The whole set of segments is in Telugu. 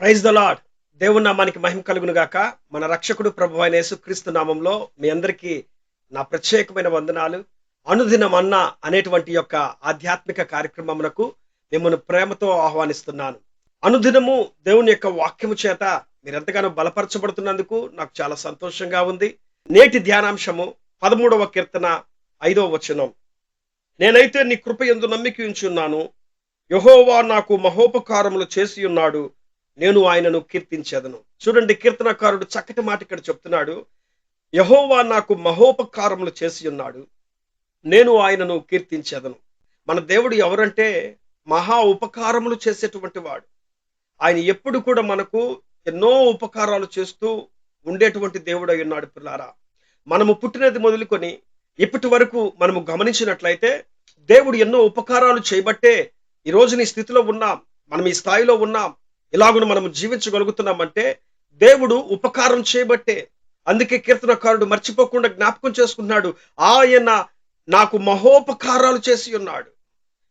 ప్రైజ్ ద లాడ్ దేవుని నామానికి మహిమ కలుగును గాక. మన రక్షకుడు ప్రభు అయిన యేసుక్రీస్తు నామంలో మీ అందరికీ నా ప్రత్యేకమైన వందనాలు. అనుదినం అన్న అనేటువంటి యొక్క ఆధ్యాత్మిక కార్యక్రమమునకు మిమ్మల్ని ప్రేమతో ఆహ్వానిస్తున్నాను. అనుదినము దేవుని యొక్క వాక్యము చేత మీరెంతగానో బలపరచబడుతున్నందుకు నాకు చాలా సంతోషంగా ఉంది. నేటి ధ్యానాంశము పదమూడవ కీర్తన ఐదవ వచనం. నేనైతే నీ కృప ఎందు నమ్మికి ఉంచున్నాను యహోవా నాకు మహోపకారములు చేసి ఉన్నాడు నేను ఆయనను కీర్తించేదను. చూడండి కీర్తనకారుడు చక్కటి మాట ఇక్కడ చెప్తున్నాడు. యహోవా నాకు మహోపకారములు చేసి ఉన్నాడు. నేను ఆయనను కీర్తించేదను. మన దేవుడు ఎవరంటే మహా ఉపకారములు చేసేటువంటి వాడు. ఆయన ఎప్పుడు కూడా మనకు ఎన్నో ఉపకారాలు చేస్తూ ఉండేటువంటి దేవుడు అయి ఉన్నాడు పిల్లారా. మనము పుట్టినది మొదలుకొని ఇప్పటి వరకు మనము గమనించినట్లయితే దేవుడు ఎన్నో ఉపకారాలు చేయబట్టే ఈ రోజు నీ స్థితిలో ఉన్నాం. మనం ఈ స్థాయిలో ఉన్నాం. ఇలాగును మనం జీవించగలుగుతున్నామంటే దేవుడు ఉపకారం చేయబట్టే అందుకే కీర్తనకారుడు మర్చిపోకుండా జ్ఞాపకం చేసుకున్నాడు ఆయన నాకు మహోపకారాలు చేసి ఉన్నాడు.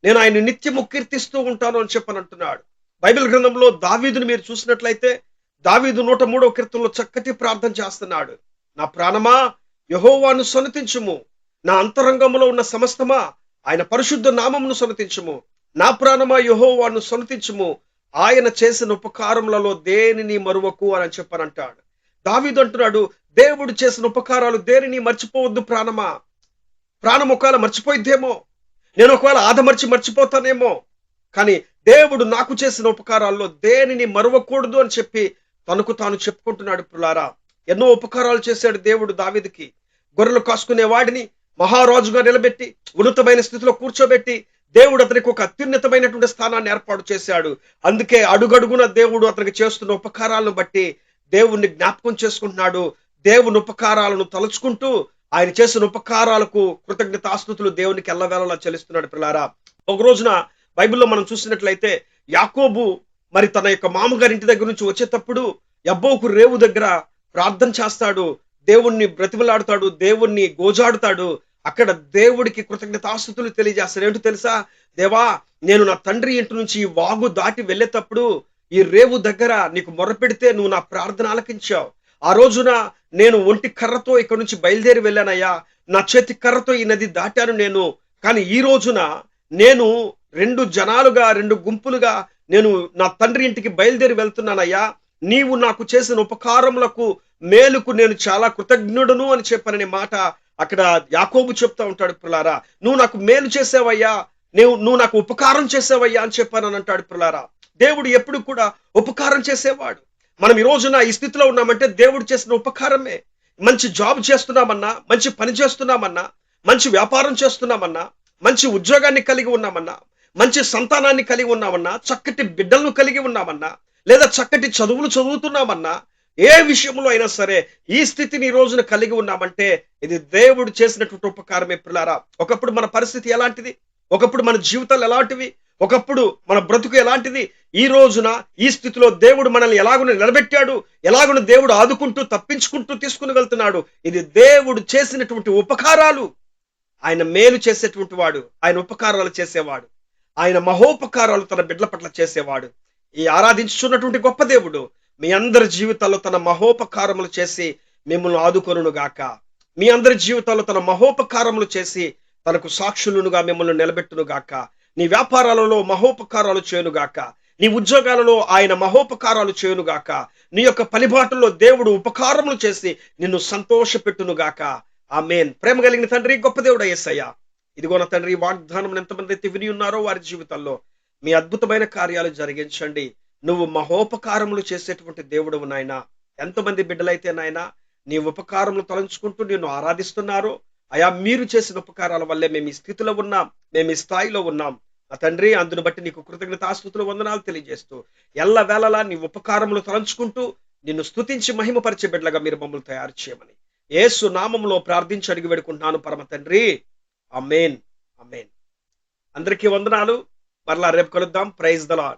నేను ఆయన నిత్యము కీర్తిస్తూ ఉంటాను అని చెప్పని అంటున్నాడు బైబిల్ గ్రంథంలో దావీదుని మీరు చూసినట్లయితే దావీదు నూట మూడో కీర్తనలో చక్కటి ప్రార్థన చేస్తున్నాడు. నా ప్రాణమా యహోవాను సొనతించుము. నా అంతరంగంలో ఉన్న సమస్తమా ఆయన పరిశుద్ధ నామమును సొనతించుము. నా ప్రాణమా యహోవాను సొనతించుము. ఆయన చేసిన ఉపకారములలో దేనిని మరువకు అని చెప్పనంటాడు. దావీదు అంటున్నాడు దేవుడు చేసిన ఉపకారాలు దేనిని మర్చిపోవద్దు ప్రాణమా? ప్రాణం ఒకవేళ మర్చిపోయిద్దేమో? నేను ఒకవేళ ఆదమర్చి మర్చిపోతానేమో? కానీ దేవుడు నాకు చేసిన ఉపకారాల్లో దేనిని మరువకూడదు అని చెప్పి తనకు తాను చెప్పుకుంటున్నాడు పులారా. ఎన్నో ఉపకారాలు చేశాడు దేవుడు దావిదికి. గొర్రెలు కాసుకునే వాడిని మహారాజుగా నిలబెట్టి ఉన్నతమైన స్థితిలో కూర్చోబెట్టి దేవుడు అతనికి ఒక అత్యున్నతమైనటువంటి స్థానాన్ని ఏర్పాటు చేశాడు. అందుకే అడుగడుగున దేవుడు అతనికి చేస్తున్న ఉపకారాలను బట్టి దేవుణ్ణి జ్ఞాపకం చేసుకుంటున్నాడు. దేవుని ఉపకారాలను తలుచుకుంటూ ఆయన చేసిన ఉపకారాలకు కృతజ్ఞతాస్తుతులు దేవునికి ఎల్లవేళలా చెల్లిస్తున్నాడు పిల్లారా. ఒక రోజున బైబిల్లో మనం చూసినట్లయితే యాకోబు మరి తన యొక్క మామగారి ఇంటి దగ్గర నుంచి వచ్చేటప్పుడు ఎబ్బోకు రేవు దగ్గర ప్రార్థన చేస్తాడు. దేవుణ్ణి బ్రతిమలాడుతాడు. దేవుణ్ణి గోజాడుతాడు. అక్కడ దేవుడికి కృతజ్ఞతాస్థుతులు తెలియజేస్తారు. ఏంటో తెలుసా? దేవా నేను నా తండ్రి ఇంటి నుంచి ఈ వాగు దాటి వెళ్ళేటప్పుడు ఈ రేవు దగ్గర నీకు మొరపెడితే నువ్వు నా ప్రార్థన ఆలకించావు. ఆ రోజున నేను ఒంటి కర్రతో ఇక్కడ నుంచి బయలుదేరి వెళ్ళానయ్యా. నా చేతి కర్రతో ఈ నది దాటాను నేను. కానీ ఈ రోజున నేను రెండు జనాలుగా రెండు గుంపులుగా నేను నా తండ్రి ఇంటికి బయలుదేరి వెళ్తున్నానయ్యా. నీవు నాకు చేసిన ఉపకారములకు మేలుకు నేను చాలా కృతజ్ఞుడను అని చెప్పననే మాట అక్కడ యాకోబు చెప్తా ఉంటాడు పిల్లారా నువ్వు నాకు మేలు చేసావయ్యా నువ్వు నువ్వు నాకు ఉపకారం చేసావయ్యా అని చెప్పానని అంటాడు పిల్లారా. దేవుడు ఎప్పుడు కూడా ఉపకారం చేసేవాడు. మనం ఈ రోజున ఈ స్థితిలో ఉన్నామంటే దేవుడు చేసిన ఉపకారమే. మంచి జాబ్ చేస్తున్నామన్నా మంచి పని చేస్తున్నామన్నా మంచి వ్యాపారం చేస్తున్నామన్నా మంచి ఉద్యోగాన్ని కలిగి ఉన్నామన్నా మంచి సంతానాన్ని కలిగి ఉన్నామన్నా చక్కటి బిడ్డలను కలిగి ఉన్నామన్నా లేదా చక్కటి చదువులు చదువుతున్నామన్నా ఏ విషయంలో అయినా సరే ఈ స్థితిని ఈ రోజున కలిగి ఉన్నామంటే ఇది దేవుడు చేసినటువంటి ఉపకారమే పిల్లారా. ఒకప్పుడు మన పరిస్థితి ఎలాంటిది? ఒకప్పుడు మన జీవితాలు ఎలాంటివి? ఒకప్పుడు మన బ్రతుకు ఎలాంటిది? ఈ రోజున ఈ స్థితిలో దేవుడు మనల్ని ఎలాగున నిలబెట్టాడు? ఎలాగున దేవుడు ఆదుకుంటూ తప్పించుకుంటూ తీసుకుని వెళ్తున్నాడు? ఇది దేవుడు చేసినటువంటి ఉపకారాలు. ఆయన మేలు చేసేటువంటి వాడు ఆయన ఉపకారాలు చేసేవాడు. ఆయన మహోపకారాలు తన బిడ్డల పట్ల చేసేవాడు. ఈ ఆరాధించున్నటువంటి గొప్ప దేవుడు మీ అందరి జీవితాల్లో తన మహోపకారములు చేసి మిమ్మల్ని ఆదుకొనును గాక. మీ అందరి జీవితాల్లో తన మహోపకారములు చేసి తనకు సాక్షులునుగా మిమ్మల్ని నిలబెట్టును గాక. నీ వ్యాపారాలలో మహోపకారాలు చేయనుగాక నీ ఉద్యోగాలలో ఆయన మహోపకారాలు చేయనుగాక నీ యొక్క పనిబాటుల్లో దేవుడు ఉపకారములు చేసి నిన్ను సంతోషపెట్టునుగాక ఆ మేన్ ప్రేమ కలిగిన తండ్రి గొప్ప దేవుడు అయ్యయ్యా ఇదిగో నా తండ్రి వాగ్దానం ఎంతమంది అయితే విని ఉన్నారో వారి జీవితాల్లో మీ అద్భుతమైన కార్యాలు జరిగించండి. నువ్వు మహోపకారములు చేసేటువంటి దేవుడు నాయన. ఎంతమంది బిడ్డలైతే నాయన నీ ఉపకారములు తలంచుకుంటూ నిన్ను ఆరాధిస్తున్నారు. అయా మీరు చేసిన ఉపకారాల వల్లే మేము ఈ స్థితిలో ఉన్నాం మేము ఈ స్థాయిలో ఉన్నాం. ఆ తండ్రి అందును బట్టి నీకు కృతజ్ఞతాస్థుతులు వందనాలు తెలియజేస్తూ ఎల్ల వేళలా నీ ఉపకారములు తలంచుకుంటూ నిన్ను స్థుతించి మహిమపరిచే బిడ్డలుగా మీరు మమ్మల్ని తయారు చేయమని. ఏసు నామంలో ప్రార్థించి అడిగి పెడుకుంటున్నాను పరమ తండ్రి. అమేన్ అమేన్ అందరికీ వందనాలు. మరలా రేపు కలుద్దాం. Praise the lord